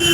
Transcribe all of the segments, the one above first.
புது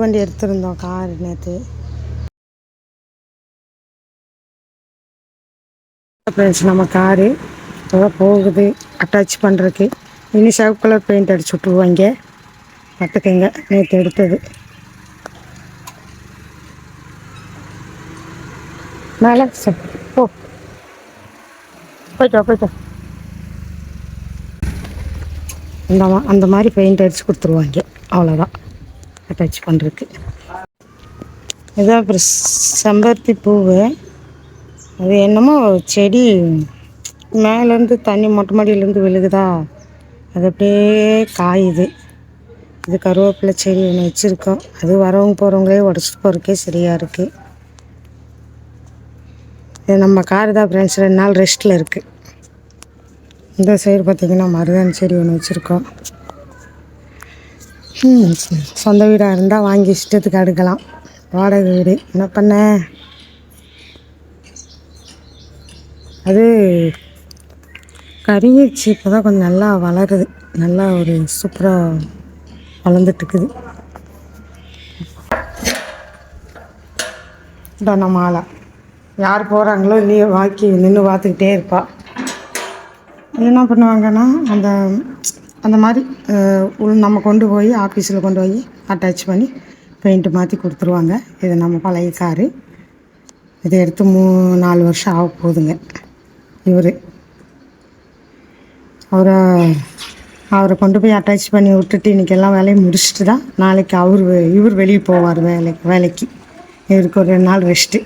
வண்டி எடுத்திருந்தோம் கார் நேற்று ஃப்ரெண்ட்ஸ் நம்ம காரு. இப்போ போகுது. அட்டாச் பண்ணுறதுக்கு இனி சிவப்பு கலர் பெயிண்ட் அடிச்சு விட்ருவாங்க பார்த்துக்கங்க நேற்று எடுத்தது. மேலே ச- போ. போய்ட்டோ போய்ட்டோ அந்த அந்த மாதிரி பெயிண்ட் அடிச்சு கொடுத்துருவாங்க. அவ்வளோதான் அட்டாச் பண்ணுறதுக்கு இதான் அப்புறம் செம்பருத்தி பூவு. அது என்னமோ செடி மேலேருந்து தண்ணி மொட்டை மாடியிலேருந்து விழுகுதா? அது அப்படியே காயுது. இது கருவேப்பிலை செடி ஒன்று வச்சுருக்கோம். அது வரவங்க போகிறவங்களே உடச்சிட்டு போகிறக்கே சரியாக இருக்குது இது நம்ம கார் தான் ஃப்ரெண்ட்ஸ் ரெண்டு நாள் ரெஸ்ட்டில் இருக்குது இந்த சைடு பார்த்திங்கன்னா மருதாணி செடி ஒன்று வச்சுருக்கோம். சொந்த வீடாக இருந்தால் வாங்கி இஷ்டத்துக்கு அடுக்கலாம். வாடகை வீடு. என்ன பண்ண? அது கறிவீச்சு இப்போ தான் கொஞ்சம் நல்லா வளருது. நல்லா ஒரு சூப்பராக வளர்ந்துட்டுருக்குது. இதான் நம்ம ஆளா. யார் போகிறாங்களோ இல்லையோ வாக்கி நின்று பார்த்துக்கிட்டே இருப்பா. என்ன பண்ணுவாங்கன்னா அந்த அந்த மாதிரி உள் நம்ம கொண்டு போய் ஆஃபீஸில் கொண்டு போய் அட்டாச் பண்ணி பெயிண்ட்டு மாற்றி கொடுத்துருவாங்க. இது நம்ம பழைய காரு இதை எடுத்து மூ நாலு வருஷம் ஆக போகுதுங்க. இவர். அவரை அவரை கொண்டு போய் அட்டாச் பண்ணி விட்டுட்டு இன்றைக்கி எல்லா வேலையும் முடிச்சுட்டு தான் நாளைக்கு அவர் இவர் வெளியே போவார் வேலைக்கு வேலைக்கு. இவருக்கு ஒரு ரெண்டு நாள் ரெஸ்ட்டு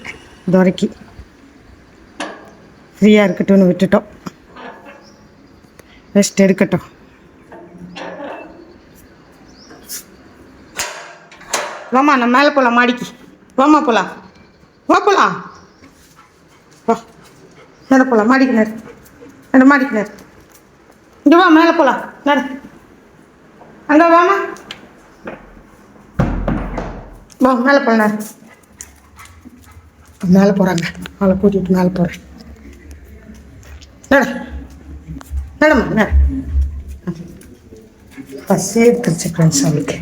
துரைக்கி ஃப்ரீயாக இருக்கட்டும்னு விட்டுட்டோம். ரெஸ்ட் எடுக்கட்டும். வாமா நம்ம மேலே போகலாம் மாடிக்கு. வாமா போகலாம் வா போகலாம் வா. மேலே போகலாம் மாடிக்கு நேரு. நடு மாடிக்கு நேரு. இங்கே வா மேலே போகலாம் நடு அங்கே வாமா வா மேலே போகலாம் நேரு. மேலே போகிறாங்க அவளை கூட்டிகிட்டு மேலே போகிறேன் மேடம். மேடம் பஸ்ஸே எடுத்துருச்சு ஃப்ரெண்ட்ஸ் அவளுக்கு.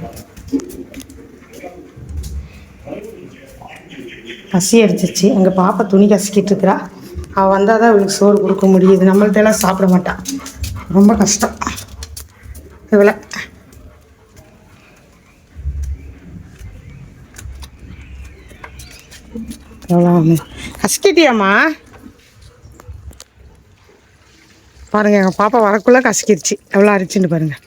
பசி எடுத்துச்சு எங்கள் பாப்பா துணி கசிக்கிட்டு இருக்கிறா அவள் வந்தால் தான் அவளுக்கு சோறு கொடுக்க முடியுது. நம்மள்ட்டெல்லாம் சாப்பிட மாட்டான் ரொம்ப கஷ்டம். இவளை எவ்வளோ கசக்கிட்டியாம்மா? பாருங்கள் எங்கள் பாப்பா வரக்குள்ளே கசக்கிடுச்சு எவ்வளோ அரிச்சுன்னு பாருங்கள்